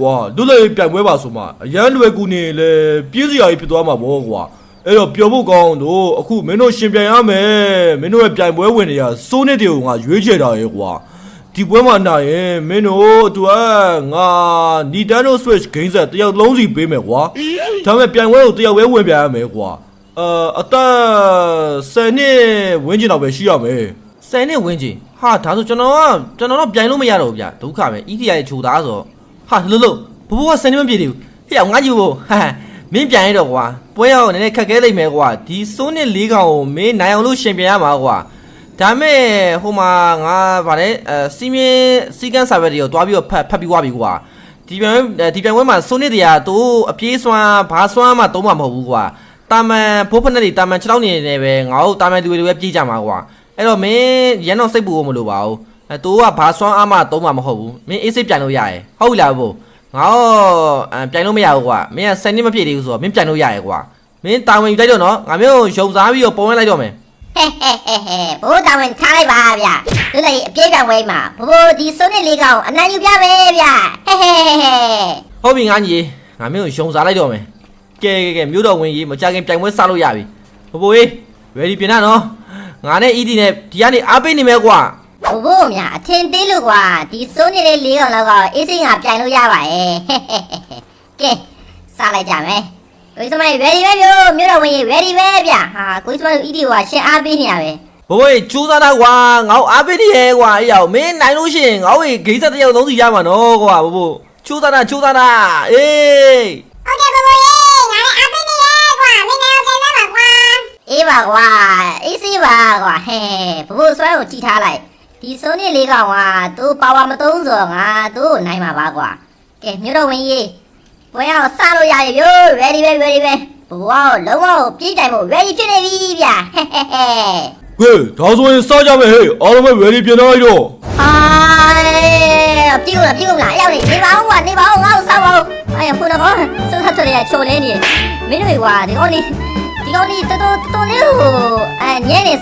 ကွာလွတ်လပ်ရေးပြိုင်ပွဲပါဆိုမှအရန်လွယ်ကူနေလေပြေးစရာကြီးဖြစ်သွားမှာပေါ့ကွာအဲ့တော့ပျော်ဖို့ကောင်းတို့အခုမင်းတို့ရှင်ပြိုင်ရမယ်မင်းတို့ရဲ့ပြိုင်ပွဲဝင်တွေကစိုးနေတွေကိုငါရွေးချယ်တာရဲ့ကွာဒီပွဲမှာနိုင်ရင်မင်းတို့အတွက်ငါ Nintendo Switch ဂိမ်းဆက်တစ်ယောက်လုံးစီပေးမယ်ကွာဒါပေမဲ့ပြိုင်ပွဲကိုတစ်ယောက်ပဲဝင်ပြိုင်ရမယ်ကွာအာအသက်10နှစ်ဝန်းကျင်တော့ပဲရှိရမယ်ဆယ်နှစ်ဝင်းချင်းဟာဒါဆိုကျွန်တော်ကကျွန်တော်တော့ပြိုင်လို့မရတော့ဘူးဗျဒုက္ခပဲဤတီရဲ့ခြူသားဆို ဟာလှလို့ဘဘကဆယ်နှစ်မပြည့်သေးဘူးဟေ့အောင်ငါကြည့်ဖို့ဟာမင်းပြိုင်ရတော့ကွာပွဲရောက်နည်းနည်းခက်ခဲလိမ့်မယ်ကွာဒီစိုးနှစ်လေးကောင်ကိုမင်းနိုင်အောင်လို့ရှင်ပြိုင်ရမှာကွာဒါမဲ့ဟိုမှာငါဗါလဲအဲစီမင်းစီကန်ဆာဗက်တွေကိုတွားပြီးတော့ဖတ်ဖတ်ပြီးွားပြီကွာဒီပြိုင်ဒီပြိုင်ပွဲမှာစိုးနှစ်တရားသူအပြေးစွမ်းဘာစွမ်းမှတုံးမှာမဟုတ်ဘူးကွာတာမန်ဘိုးဖက်နဲ့တာမန်6တောင်းနေနေပဲငါတို့တာမန်သူတွေပဲပြေးကြမှာကွာအဲ့တော့မင်းရန်တော့စိတ်ပူဖို့မလိုပါဘူး အဲတူကဘာစွမ်းအားမသုံးမှာမဟုတ်ဘူးမင်းအေးစိတ်ပြိုင်လို့ရရယ်ဟုတ်ပြီလားဘို့ငါတော့အဲပြိုင်လို့မရဘူးကွာမင်းက10နှစ်မပြည့်သေးဘူးဆိုတော့မင်းပြိုင်လို့ရရယ်ကွာမင်းတာဝန်ယူလိုက်တော့နော်ငါမျိုးရုံစားပြီးတော့ပုံဝင်လိုက်တော့မယ်ဟဲ့ဟဲ့ဟဲ့ဟဲ့ဘိုးတောင်ဝင်ထားလိုက်ပါဗျာလွတ်လပ်ရေးအပြေးပြောင်ဝဲမှာဘိုးဒီစုံးနေလေးကောင်အနံ့ယူပြမယ်ဗျာဟဲ့ဟဲ့ဟဲ့ဟဲ့ဟုတ်ပြီငါညီငါမျိုးရုံစားလိုက်တော့မယ်ကဲကဲကဲမျိုးတော်ဝင်ကြီးမကြခင်ပြိုင်ပွဲစလို့ရပြီဘို့ဘို့ရေး ready ပြင်နော်ငါနဲ့ ED နဲ့ဒီကနေအားပေးနေမယ်ကွာ ဘိုးဘိုးများအထင်သေးလို့ကွာဒီစုံးနေတဲ့လေးကောင်လောက်ကအေးစိငါပြိုင်လို့ရပါရဲ့ဟဲ့ဟဲ့ဟဲ့ဟဲ့ကဲစားလိုက်ကြမယ်ကိုကြီးစမိုင်း ready ပဲမျိုးမျိုးတော်ဝင်ကြီး ready ပဲဗျာဟာကိုကြီးစမိုင်း ED ကရှင်းအားပေးနေရပဲဘို့ဘို့ရေးကြိုးစားတာကွာငါ့ကိုအားပေးနေရဲ့ကွာအေးရောက်မင်းနိုင်လို့ရှိရင်ငါ့ကိုဂိမ်းဆက်တစ်ယောက်သုံးစီရမှာနော်ကွာဘို့ဘို့ကြိုးစားတာကြိုးစားတာအေးဟုတ်ကဲ့ဘိုးဘိုးရေငါလည်းအားပေးနေရဲကွာမင်းလည်းပြန်လာပါကွာအေးပါကွာအေးစေးပါကွာဟဲ့ဘိုးဘိုးဆွဲကိုကြည့်ထားလိုက် ဒီစုံးနေလေးကောင်ကသူပါဝါမသုံးဆိုတော့ငါသူ့ကိုနိုင်မှာပါကွာကဲမျိုးတော်ဝင်ကြီးဘွယ်အောင်စလို့ရပြီ ready ပဲ ready ပဲဘိုးကလုံးဝပြေးတိုင်ဖို့ ready ဖြစ်နေပြီဗျာဟဲ့ဟဲ့ဟဲ့ကဲဒါဆိုရင်စကြမယ်ဟေးအားလုံးပဲ ready ပြင်ထားလိုက်တော့အာပြေကုန်လားပြေကုန်လားအဲ့ရောက်နေနေပါဦးကွာနေပါဦးငါ့ကိုစောက်ပါဦးအဲ့ဖုန်းတော့စသတ်တယ်ချိုလဲနေမင်းတို့ကွာဒီကောင်လေးဒီကောင်လေးတော်တော်တော်လေးဟိုအဲညဲနေ